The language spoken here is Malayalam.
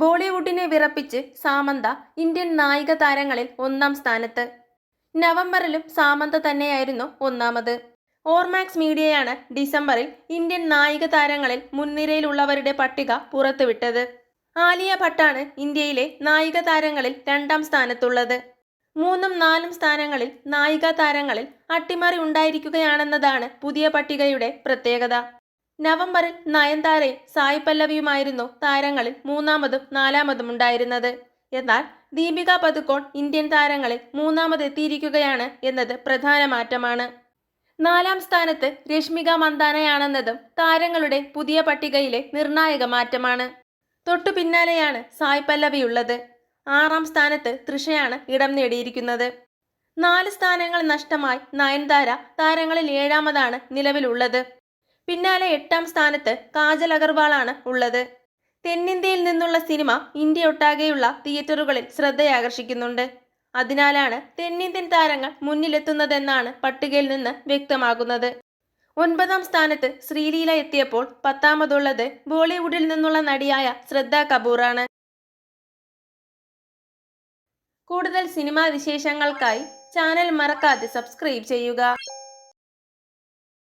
ബോളിവുഡിനെ വിറപ്പിച്ച് സാമന്ത ഇന്ത്യൻ നായിക താരങ്ങളിൽ ഒന്നാം സ്ഥാനത്ത്. നവംബറിലും സാമന്ത തന്നെയായിരുന്നു ഒന്നാമത്. ഓർമാക്സ് മീഡിയയാണ് ഡിസംബറിൽ ഇന്ത്യൻ നായിക താരങ്ങളിൽ മുൻനിരയിലുള്ളവരുടെ പട്ടിക പുറത്തുവിട്ടത്. ആലിയ ഭട്ടാണ് ഇന്ത്യയിലെ നായിക താരങ്ങളിൽ രണ്ടാം സ്ഥാനത്തുള്ളത്. മൂന്നും നാലും സ്ഥാനങ്ങളിൽ നായിക താരങ്ങളിൽ അട്ടിമറി ഉണ്ടായിരിക്കുകയാണെന്നതാണ് പുതിയ പട്ടികയുടെ പ്രത്യേകത. നവംബറിൽ നയൻതാരയും സായി പല്ലവിയുമായിരുന്നു താരങ്ങളിൽ മൂന്നാമതും നാലാമതും ഉണ്ടായിരുന്നത്. എന്നാൽ ദീപിക പതുക്കോൺ ഇന്ത്യൻ താരങ്ങളിൽ മൂന്നാമതെത്തിയിരിക്കുകയാണ് എന്നത് പ്രധാന മാറ്റമാണ്. നാലാം സ്ഥാനത്ത് രശ്മിക മന്ദാനയാണെന്നതും താരങ്ങളുടെ പുതിയ പട്ടികയിലെ നിർണായക മാറ്റമാണ്. തൊട്ടു പിന്നാലെയാണ് സായ് പല്ലവിയുള്ളത്. ആറാം സ്ഥാനത്ത് തൃഷയാണ് ഇടം നേടിയിരിക്കുന്നത്. നാല് സ്ഥാനങ്ങൾ നഷ്ടമായി നയൻതാര താരങ്ങളിൽ ഏഴാമതാണ് നിലവിലുള്ളത്. പിന്നാലെ എട്ടാം സ്ഥാനത്ത് കാജൽ അഗർവാളാണ് ഉള്ളത്. തെന്നിന്ത്യയിൽ നിന്നുള്ള സിനിമ ഇന്ത്യ ഒട്ടാകെയുള്ള തിയേറ്ററുകളിൽ ശ്രദ്ധയാകർഷിക്കുന്നുണ്ട്. അതിനാലാണ് തെന്നിന്ത്യൻ താരങ്ങൾ മുന്നിലെത്തുന്നതെന്നാണ് പട്ടികയിൽ നിന്ന് വ്യക്തമാകുന്നത്. ഒൻപതാം സ്ഥാനത്ത് ശ്രീലീല എത്തിയപ്പോൾ പത്താമതുള്ളത് ബോളിവുഡിൽ നിന്നുള്ള നടിയായ ശ്രദ്ധ കപൂറാണ്. കൂടുതൽ സിനിമാ വിശേഷങ്ങൾക്കായി ചാനൽ മറക്കാതെ സബ്സ്ക്രൈബ് ചെയ്യുക.